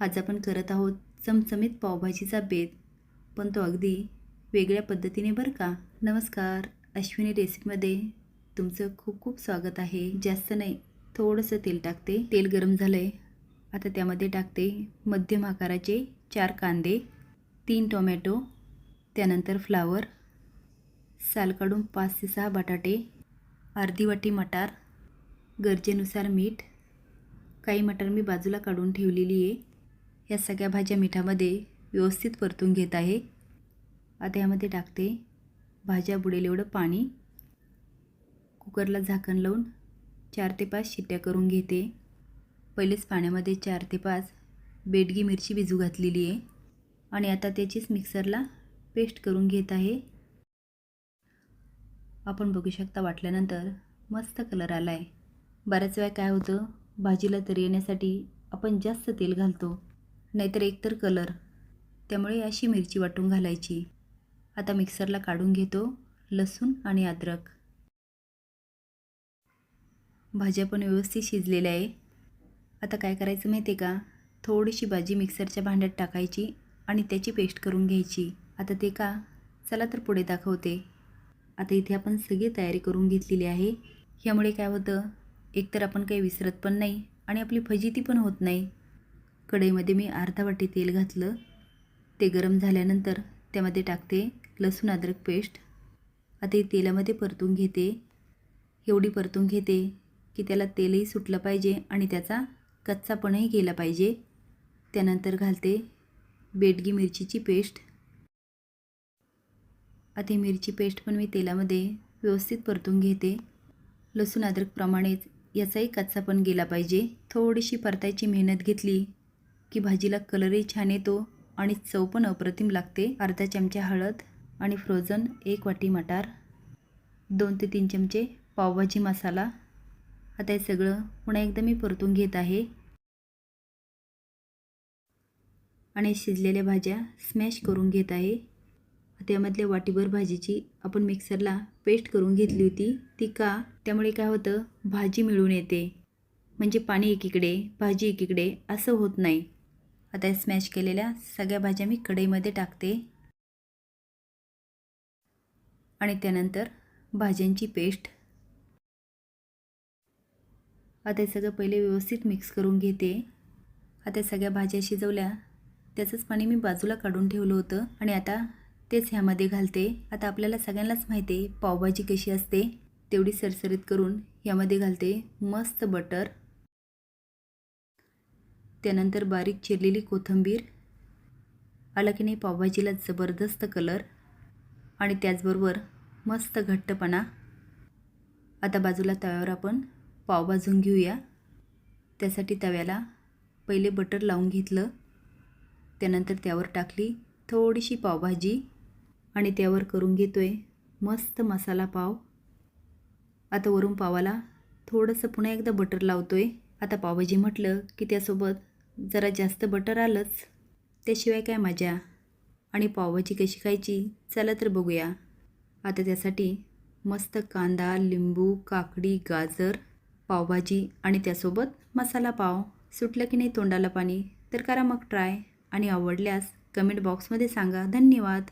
आज आपण करत आहोत चमचमीत पावभाजीचा बेत. पण तो अगदी वेगळ्या पद्धतीने बरं का? नमस्कार अश्विनी रेसिपीमध्ये तुमचं खूप खूप स्वागत आहे. जास्त नाही थोडंसं तेल टाकते. तेल गरम झालं आहे आता त्यामध्ये टाकते मध्यम आकाराचे चार कांदे तीन टोमॅटो त्यानंतर फ्लावर साल काढून पाच ते सहा बटाटे अर्धी वाटी मटार गरजेनुसार मीठ काही मटार मी बाजूला काढून ठेवलेली आहे. या सगळ्या भाज्या मिठामध्ये व्यवस्थित परतून घेत आहे. आता यामध्ये टाकते भाज्या बुडेल एवढं पाणी. कुकरला झाकण लावून चार ते पाच शिट्ट्या करून घेते. पहिलेच पाण्यामध्ये चार ते पाच बेडगी मिरची भिजू घातलेली आहे. आणि आता त्याचीच मिक्सरला पेस्ट करून घेत आहे. आपण बघू शकता वाटल्यानंतर मस्त कलर आला आहे बऱ्याच वेळा काय होतं भाजीला तर येण्यासाठी आपण जास्त तेल घालतो. नाहीतर एकतर कलर. त्यामुळे अशी मिरची वाटून घालायची. आता मिक्सरला काढून घेतो लसूण आणि अद्रक. भाज्या पण व्यवस्थित शिजलेल्या आहे आता काय करायचं माहिती आहे का? थोडीशी भाजी मिक्सरच्या भांड्यात टाकायची आणि त्याची पेस्ट करून घ्यायची. आता ते का? चला तर पुढे दाखवते. आता इथे आपण सगळी तयारी करून घेतलेली आहे. ह्यामुळे काय होतं? एकतर आपण काही विसरत पण नाही आणि आपली फजिती पण होत नाही. कढईमध्ये मी अर्धा वाटी तेल घातलं. ते गरम झाल्यानंतर त्यामध्ये टाकते लसूण अद्रक पेस्ट. आता ही तेलामध्ये परतून घेते. एवढी परतून घेते की त्याला तेलही सुटलं पाहिजे आणि त्याचा कच्चापणही गेला पाहिजे. त्यानंतर घालते बेडगी मिरचीची पेस्ट. आता ही मिरची पेस्ट पण मी तेलामध्ये व्यवस्थित परतून घेते. लसूण अद्रकप्रमाणेच याचाही कच्चापण गेला पाहिजे. थोडीशी परतायची मेहनत घेतली की भाजीला कलरही छान येतो आणि चव पण अप्रतिम लागते. अर्धा चमचा हळद आणि फ्रोझन एक वाटी मटार दोन ते तीन चमचे पावभाजी मसाला. आता हे सगळं पुन्हा एकदा मी परतून घेत आहे. आणि शिजलेल्या भाज्या स्मॅश करून घेत आहे. त्यामधल्या वाटीभर भाजीची आपण मिक्सरला पेस्ट करून घेतली होती. ती का? त्यामुळे काय होतं? भाजी मिळून येते. म्हणजे पाणी एकीकडे भाजी एकीकडे असं होत नाही. आता स्मॅश केलेल्या सगळ्या भाज्या मी कढईमध्ये टाकते. आणि त्यानंतर भाज्यांची पेस्ट आता हे सगळं पहिले व्यवस्थित मिक्स करून घेते. आता सगळ्या भाज्या शिजवल्या. त्याचंच पाणी मी बाजूला काढून ठेवलं होतं. आणि आता तेच ह्यामध्ये घालते. आता आपल्याला सगळ्यांनाच माहिती आहे पावभाजी कशी असते. तेवढी सरसरीत करून ह्यामध्ये घालते. मस्त बटर त्यानंतर बारीक चिरलेली कोथिंबीर आलं की नाही पावभाजीला जबरदस्त कलर आणि त्याचबरोबर मस्त घट्टपणा. आता बाजूला तव्यावर आपण पाव भाजून घेऊया. त्यासाठी तव्याला पहिले बटर लावून घेतलं. त्यानंतर त्यावर टाकली थोडीशी पावभाजी आणि त्यावर करून घेतो आहे मस्त मसाला पाव. आता वरून पावाला थोडंसं पुन्हा एकदा बटर लावतो आहे आता पावभाजी म्हटलं की त्यासोबत जरा जास्त बटर आलंच. त्याशिवाय काय मजा? आणि पावभाजी कशी खायची? चला तर बघूया. आता त्यासाठी मस्त कांदा लिंबू काकडी गाजर पावभाजी आणि त्यासोबत मसाला पाव. सुटलं की नाही तोंडाला पाणी? तर करा मग ट्राय. आणि आवडल्यास कमेंट बॉक्समध्ये सांगा. धन्यवाद.